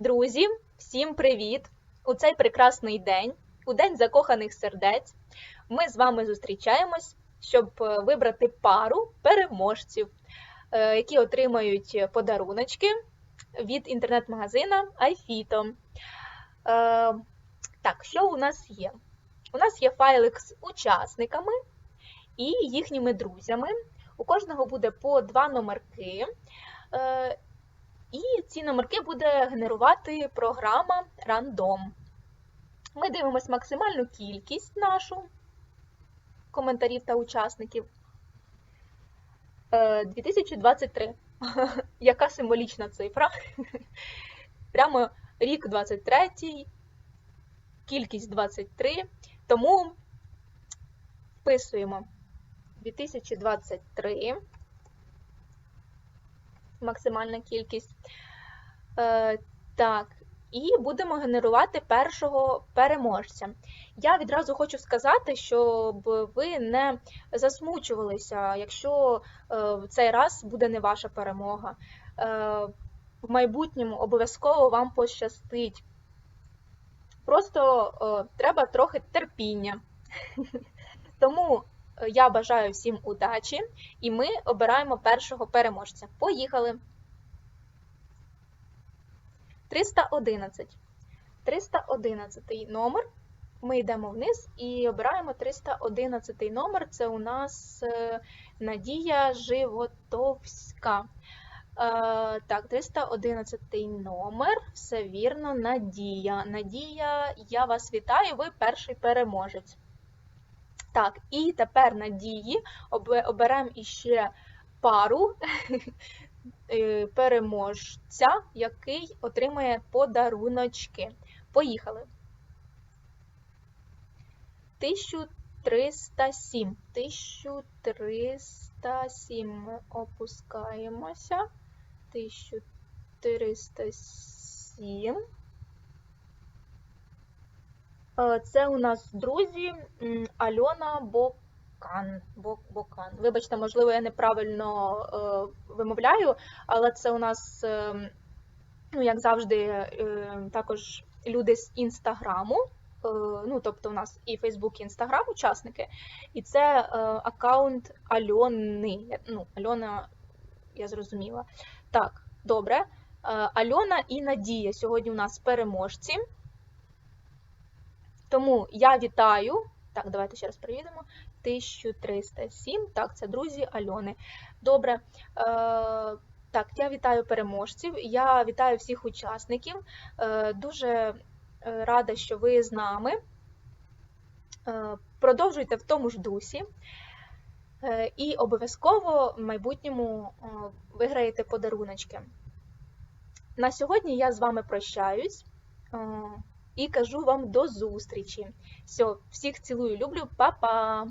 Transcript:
Друзі, всім привіт! У цей прекрасний день, у день закоханих сердець, ми з вами зустрічаємось, щоб е, вибрати пару переможців, е, які отримають подаруночки від інтернет-магазина iFito. Е, Так, що у нас є? У нас є файлик з учасниками і їхніми друзями. У кожного буде по два номерки. Е, і ці номерки буде генерувати програма Random. Ми дивимося максимальну кількість нашу коментарів та учасників. Е, 2023. Яка символічна цифра? Прямо рік 23, кількість 23. Тому вписуємо 2023 максимальна кількість. Е, так, і будемо генерувати першого переможця. Я відразу хочу сказати, щоб ви не засмучувалися, якщо е, в цей раз буде не ваша перемога. Е, в майбутньому обов'язково вам пощастить. Просто е, треба трохи терпіння. Тому я бажаю всім удачі, і ми обираємо першого переможця. Поїхали! 311. 311 номер. Ми йдемо вниз і обираємо 311 номер. Це у нас е, Надія Животовська. Е, Так, 311 номер. Все вірно, Надія. Надія, я вас вітаю, ви перший переможець. Так, і тепер Надії оберемо іще пару е, переможця, який отримає подаруночки. Поїхали. 1307. 1307. Ми опускаємося. 1307. Е, Це у нас друзі Альона Бокан. Бокан. Вибачте, можливо, я неправильно е, вимовляю, але це у нас, е, ну, як завжди, також люди з інстаграму. Ну, тобто у нас і Фейсбук, і Інстаграм учасники, і це аккаунт Альони. Ну, Альона, я зрозуміла. Так, добре. Альона і Надія сьогодні у нас переможці. Тому я вітаю. Так, давайте ще раз перевіримо. 1307. Так, це друзі Альони. Добре. Е, так, я вітаю переможців. Я вітаю всіх учасників. Е, дуже е, рада, що ви з нами. Е, продовжуйте в тому ж дусі. Е, і обов'язково в майбутньому е, виграєте подаруночки. На сьогодні я з вами прощаюсь. І кажу вам до зустрічі. Все, всіх цілую, люблю, па-па!